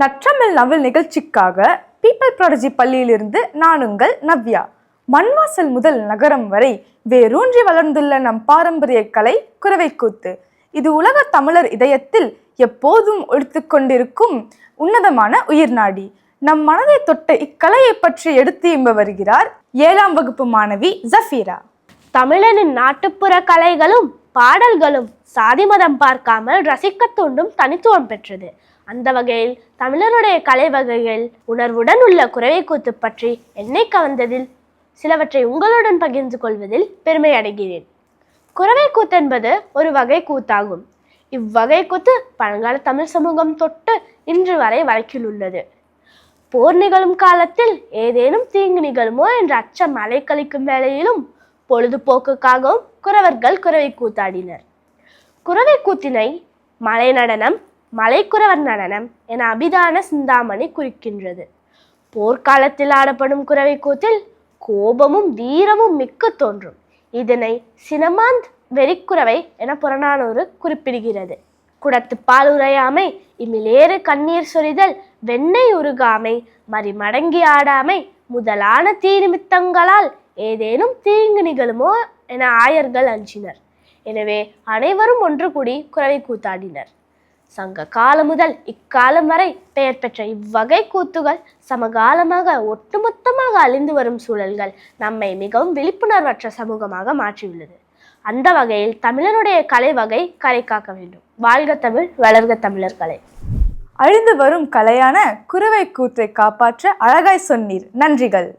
நற்றமிழ் நவல் நிகழ்ச்சிக்காக people prodigy பள்ளியிலிருந்து நான் உங்கள் நவ்யா. மண்வாசல் முதல் நகரம் வரை வேரூன்றி வளர்ந்துள்ள நம் பாரம்பரிய கலை குரவைக்கூத்து இது உலக தமிழர் இதயத்தில் எப்போதும் ஒழித்து கொண்டிருக்கும் உன்னதமான உயிர்நாடி நம் மனதை தொட்ட இக்கலையை பற்றி எடுத்து இம்ப வருகிறார் ஏழாம் வகுப்பு மாணவி ஜஃபீரா. தமிழனின் நாட்டுப்புற கலைகளும் பாடல்களும் சாதி மதம் பார்க்காமல் ரசிக்க தூண்டும் தனித்துவம் பெற்றது. அந்த வகையில் தமிழருடைய கலை வகைகள் உணர்வுடன் உள்ள குறவை கூத்து பற்றி என்னை கவர்ந்ததில் சிலவற்றை உங்களுடன் பகிர்ந்து கொள்வதில் பெருமை அடைகிறேன். குறவை கூத்து என்பது ஒரு வகை கூத்தாகும். இவ்வகை கூத்து பழங்கால தமிழ் சமூகம் தொட்டு இன்று வரை வழக்கில் உள்ளது. போர் நிகழும் காலத்தில் ஏதேனும் தீங்கு நிகழுமோ என்ற அச்சம் அலைக்கழிக்கும் வேளையிலும் பொழுதுபோக்குக்காகவும் குறவர்கள் குறவை கூத்தாடினர். குறவை கூத்தினை மலை நடனம் மலைக்குறவர் நடனம் என அபிதான சிந்தாமணி குறிக்கின்றது. போர்க்காலத்தில் ஆடப்படும் குறவை கூத்தில் கோபமும் வீரமும் மிக்க தோன்றும். இதனை சினமாந்த் வெறிக்குறவை என புறநானூறு குறிப்பிடுகிறது. குடத்து பால் உரையாமை இமிலேறு கண்ணீர் சொரிதல் வெண்ணெய் உருகாமை மறிமடங்கி ஆடாமை முதலான தீநிமித்தங்களால் ஏதேனும் தீங்கு நிகழுமோ என ஆயர்கள் அஞ்சினர். எனவே அனைவரும் ஒன்று கூடி குறவை கூத்தாடினர் சங்க காலம் முதல் இக்காலம் வரை பெயர் பெற்ற இவ்வகை கூத்துகள் சமகாலமாக ஒட்டுமொத்தமாக அழிந்து வரும் சூழல்கள் நம்மை மிகவும் விழிப்புணர்வற்ற சமூகமாக மாற்றியுள்ளது. அந்த வகையில் தமிழனுடைய கலை வகை கரை காக்க வேண்டும். வாழ்க தமிழ் வளர்க தமிழர் கலை. அழிந்து வரும் கலையான குறுவை கூத்தை காப்பாற்ற அழகாய் சொன்னீர். நன்றிகள்.